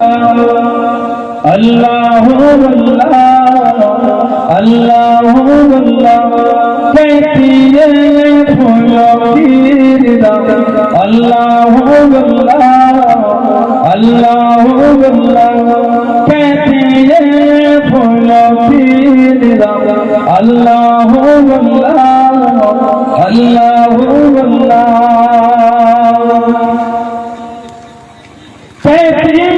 اللہ اللہ کہتی ہے پھولوں کی ردا اللہ اللہ اللہ کہتی ہے پھولوں کی ردا اللہ اللہ اللہ اللہ کہتی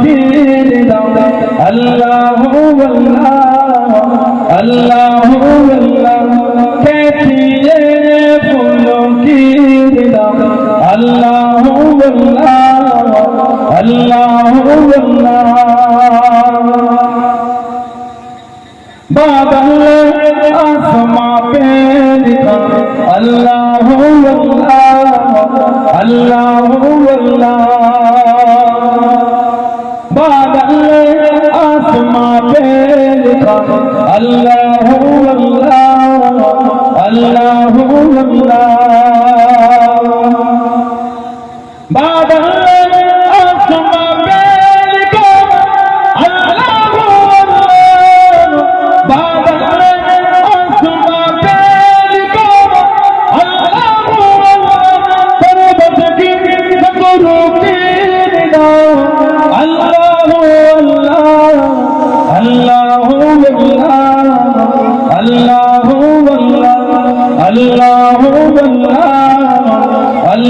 ফিরে দাও। আল্লাহ আল্লাহ আল্লাহ কে ফিরে বলো ফিরে দাও। আল্লাহ আল্লাহ আল্লাহ বাদল আসমা পে আল্লাহ আল্লাহ আল্লাহ। আল্লাহ আল্লাহ আল্লাহ বাবা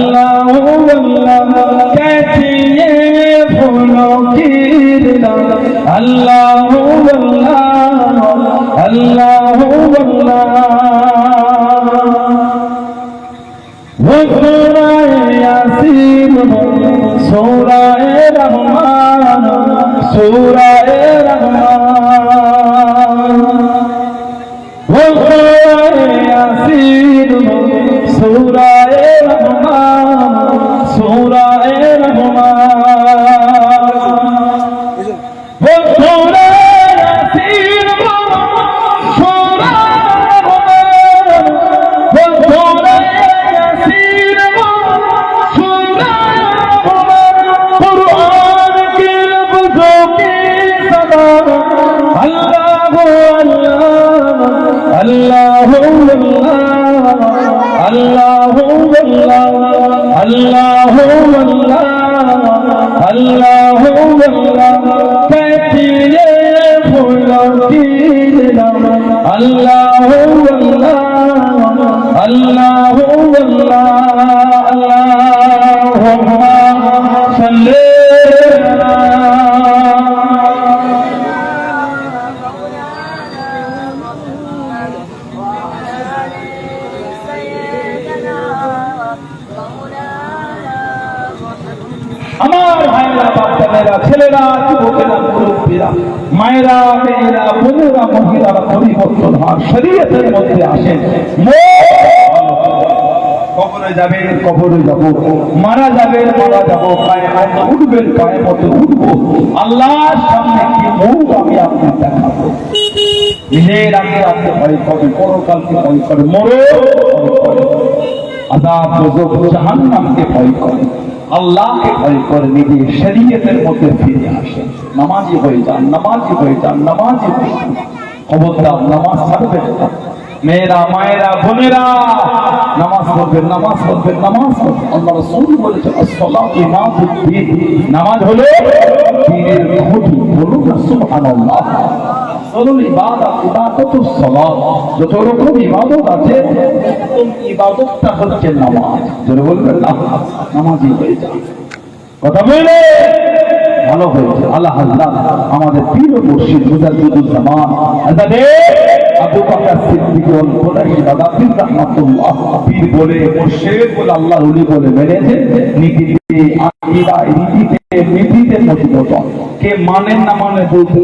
अल्लाह अल्लाह कहती है फूलों की अल्लाह अल्लाह अल्लाह अल्लाह सूरा रहमान सूरा সুরায় রহমান সুরা আল্লাহ আল্লাহ আল্লাহ ফিরে ফুল আল্লাহ আল্লাহ আল্লাহ আল্লাহ আমার ভাইয়েরা বাচ্চামেয়েরা ছেলেরা, যুবকেরা, মুরব্বীরা, মায়েরা, মেয়েরা বোনেরা মহিলারা পরিবর্তন হওয়ার শরীয়তের মধ্যে আসেন। কবরে যাবেন, কবরে যাব। মারা যাবেন যাব। উঠবেন উঠবো। আমি ভয় করে করে জাহান্নামকে ভয় করে আল্লাহকে ভয় করে নিজে শরীয়তের মধ্যে ফিরে আসেন নামাজি হয়ে যান, নামাজি হয়ে যান, নামাজি হয়ে খবরদার নামাজ ছাড়বেন না। মেয়েরা, মায়েরা, বোনেরা, নামাজ পড়বেন নামাজ পড়বেন নামাজ পড়বেন। আল্লাহ রাসূল বলেছেন আসসালাতু ইমামুদ্দিন নামাজ হলো দ্বীনের খুঁটি বলুন সুবহানাল্লাহ। ইবাদত ইবাদতুস সালাত যত রকম ইবাদত আছে উত্তম ইবাদতটা হচ্ছে নামাজ। যারা বলবেন না? নামাজি হয়ে যান কথা বলে ভালো হয়েছে। আল্লাহ আল্লাহ, আমাদের জামান। আজাদে আবু বকর সিদ্দিক রাহমাতুল্লাহ পীর বলে, মুর্শিদ বলে আল্লাহ বলে নীতিতে আকীদা নীতিতে নীতিতে মজবুত। কে মানেন না মানে বলতে